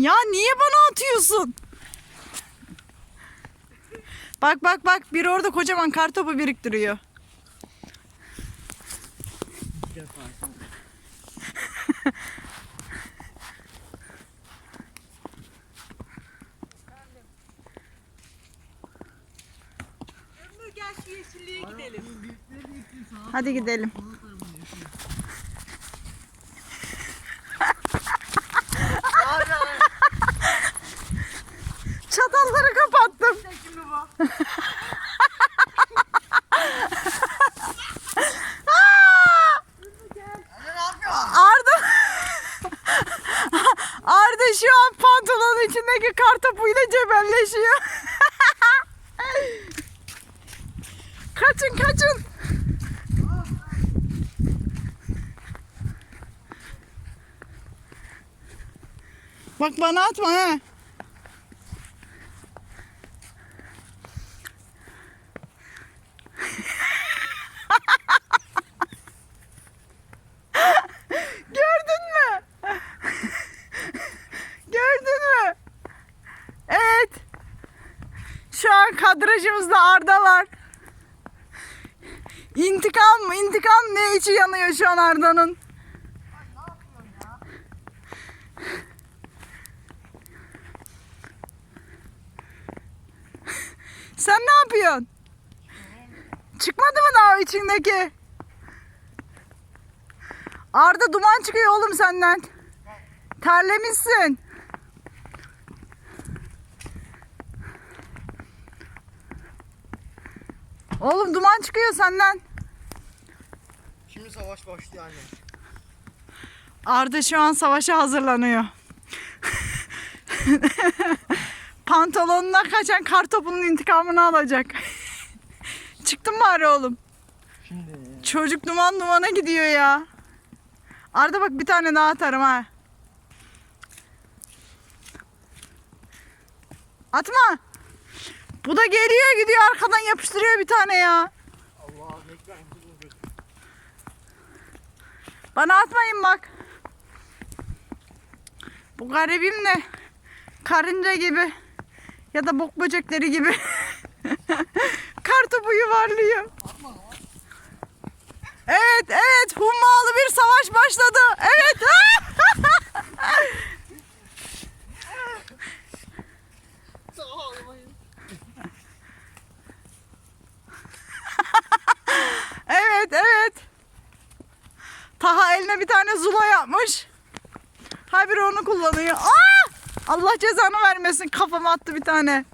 Ya niye bana atıyorsun? Bak bak bak biri orada kocaman kartopu biriktiriyor. Yeşilliğe gidelim. Hadi gidelim. Çatalları kapattım. Arda Arda şu an pantolonun içindeki kartopuyla cebelleşiyor. kaçın kaçın. Bak bana atma ha. Gördün mü? Gördün mü? Evet. Şu an kadrajımızda Arda var. İntikam mı? İntikam ne içi yanıyor şu an Arda'nın? Sen ne yapıyorsun? Çıkmadı mı daha içindeki? Arda duman çıkıyor oğlum senden. Terlemişsin. Oğlum duman çıkıyor senden. Şimdi savaş başlıyor anne. Arda şu an savaşa hazırlanıyor. Pantolonuna kaçan kartopunun intikamını alacak. Çıktın mı bari oğlum? Şimdi Çocuk duman dumana gidiyor ya. Arda bak bir tane daha atarım ha. Atma. Bu da geliyor gidiyor arkadan yapıştırıyor bir tane ya. Allah? Bana atmayın bak. Bu garibim de karınca gibi ya da bok böcekleri gibi kartopu yuvarlıyor. Evet evet hummalı bir savaş başladı. Evet. evet evet. Eline bir tane zula yapmış. Ha bir onu kullanıyor. Aa! Allah cezanı vermesin kafama attı bir tane.